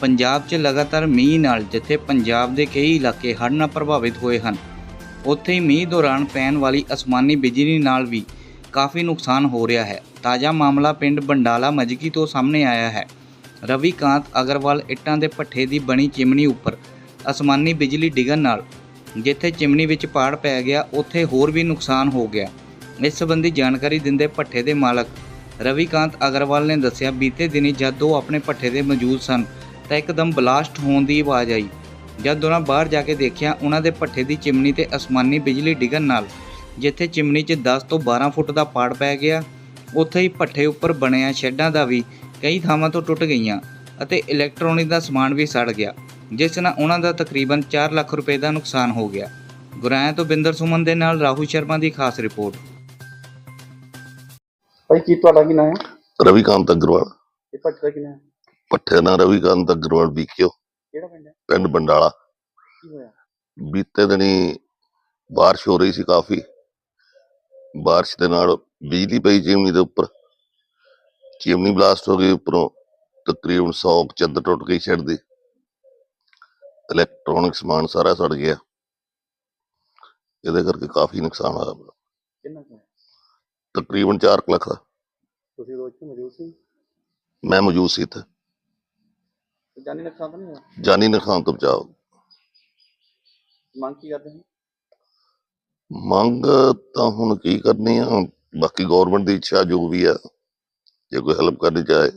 ਪੰਜਾਬ 'ਚ ਲਗਾਤਾਰ ਮੀਂਹ ਨਾਲ ਜਿੱਥੇ ਪੰਜਾਬ ਦੇ ਕਈ ਇਲਾਕੇ ਹੜ੍ਹ ਨਾਲ ਪ੍ਰਭਾਵਿਤ ਹੋਏ ਹਨ, ਉੱਥੇ ਹੀ ਮੀਂਹ ਦੌਰਾਨ ਪੈਣ ਵਾਲੀ ਅਸਮਾਨੀ ਬਿਜਲੀ ਨਾਲ ਵੀ ਕਾਫੀ ਨੁਕਸਾਨ ਹੋ ਰਿਹਾ ਹੈ। ਤਾਜ਼ਾ ਮਾਮਲਾ ਪਿੰਡ ਬੰਡਾਲਾ ਮਜ਼ਕੀ ਤੋਂ ਸਾਹਮਣੇ ਆਇਆ ਹੈ। ਰਵੀਕਾਂਤ ਅਗਰਵਾਲ ਇੱਟਾਂ ਦੇ ਭੱਠੇ ਦੀ ਬਣੀ ਚਿਮਨੀ ਉੱਪਰ ਅਸਮਾਨੀ ਬਿਜਲੀ ਡਿੱਗਣ ਨਾਲ ਜਿੱਥੇ ਚਿਮਨੀ ਵਿੱਚ ਪਾੜ ਪੈ ਗਿਆ, ਉੱਥੇ ਹੋਰ ਵੀ ਨੁਕਸਾਨ ਹੋ ਗਿਆ। ਇਸ ਸੰਬੰਧੀ ਜਾਣਕਾਰੀ ਦਿੰਦੇ ਭੱਠੇ ਦੇ ਮਾਲਕ ਰਵੀਕਾਂਤ ਅਗਰਵਾਲ ਨੇ ਦੱਸਿਆ, ਬੀਤੇ ਦਿਨੀ ਜਦ ਉਹ ਆਪਣੇ ਭੱਠੇ ਦੇ ਮੌਜੂਦ ਸਨ ਤਾਂ ਇੱਕਦਮ ਬਲਾਸਟ ਹੋਣ ਦੀ ਆਵਾਜ਼ ਆਈ। ਜਦ ਉਹਨਾਂ ਬਾਹਰ ਜਾ ਕੇ ਦੇਖਿਆ ਉਹਨਾਂ ਦੇ ਭੱਠੇ ਦੀ ਚਿਮਨੀ ਤੇ ਅਸਮਾਨੀ ਬਿਜਲੀ ਡਿੱਗਣ ਨਾਲ ਜਿੱਥੇ ਚਿਮਨੀ 'ਚ 10 ਤੋਂ 12 ਫੁੱਟ ਦਾ ਪਾੜ ਪੈ ਗਿਆ ਉੱਥੇ ਹੀ ਭੱਠੇ ਉੱਪਰ ਬਣਿਆ ਸ਼ੈੱਡਾਂ ਦਾ ਵੀ ਕਈ ਥਾਵਾਂ ਤੋਂ ਟੁੱਟ ਗਈਆਂ ਅਤੇ ਇਲੈਕਟ੍ਰੋਨਿਕ ਦਾ ਸਮਾਨ ਵੀ ਸੜ ਗਿਆ ਜਿਸ ਨਾਲ ਉਹਨਾਂ ਦਾ ਤਕਰੀਬਨ 4 ਲੱਖ ਰੁਪਏ ਦਾ ਨੁਕਸਾਨ ਹੋ ਗਿਆ। ਗੁਰਾਇਆ ਤੋਂ ਬਿੰਦਰ ਸੁਮਨ ਦੇ ਨਾਲ ਰਾਹੁਲ ਸ਼ਰਮਾ ਦੀ ਖਾਸ ਰਿਪੋਰਟ। ਭਾਈ ਕੀ ਤੁਹਾਡਾ ਕੀ ਨਾਮ ਹੈ? ਰਵੀਕਾਂਤ ਅਗਰਵਾਲ। ਇਹ ਦਾ ਕੀ ਨਾਮ ਹੈ? ਪੱਠੇ ਨਾਲ ਰਵੀਕਾਂਤ ਅਗਰਵਾਲ ਵਿਖਿਓ ਕਿਹੜਾ ਪਿੰਡ ਹੈ? ਪਿੰਡ ਬੰਡਾਲਾ। ਕੀ ਹੋਇਆ? ਬੀਤੇ ਦਿਨੀ ਬਾਰਿਸ਼ ਹੋ ਰਹੀ ਸੀ ਕਾਫੀ। ਬਾਰਿਸ਼ ਦੇ ਨਾਲ ਬਿਜਲੀ ਪਈ ਚਿਮਨੀ ਦੇ ਉੱਪਰ। ਚਿਮਨੀ ਬਲਾਸਟ ਹੋ ਗਈ ਉੱਪਰੋਂ। ਤਕਰੀਬਨ 100 ਚੱਦ ਟੁੱਟ ਗਈ ਛੱਡ ਦੀ। ਇਲੈਕਟ੍ਰੋਨਿਕ ਸਮਾਨ ਸਾਰਾ ਸੜ ਗਿਆ। ਇਹਦੇ ਕਰਕੇ ਕਾਫੀ ਨੁਕਸਾਨ ਹੋਇਆ। ਮੇਰਾ। ਕਿੰਨਾ ਕੁ ਹੈ? ਤਕਰੀਬਨ 4 ਲੱਖ ਦਾ। ਤੁਸੀਂ ਰੋਜ਼ ਤੋਂ ਮੌਜੂਦ ਸੀ? ਮੈਂ ਮੌਜੂਦ ਸੀ ਇੱਥੇ। ਤੇ ਜਾਨੀ ਨੁਕਸਾਨ ਤਾਂ ਨਹੀਂ ਹੋਇਆ? ਜਾਨੀ ਨੁਕਸਾਨ ਤੋਂ ਬਚਾਓ। ਮੰਗ ਕੀ ਕਰਦੇ ਹੋ? ਮੰਗ ਤਾਂ ਹੁਣ ਕੀ ਕਰਨੀ ਆ? ਬਾਕੀ ਗਵਰਨਮੈਂਟ ਦੀ ਇੱਛਾ ਜੋ ਵੀ ਆ ਜੇ ਕੋਈ ਹੈਲਪ ਕਰਨੀ ਚਾਹੇ।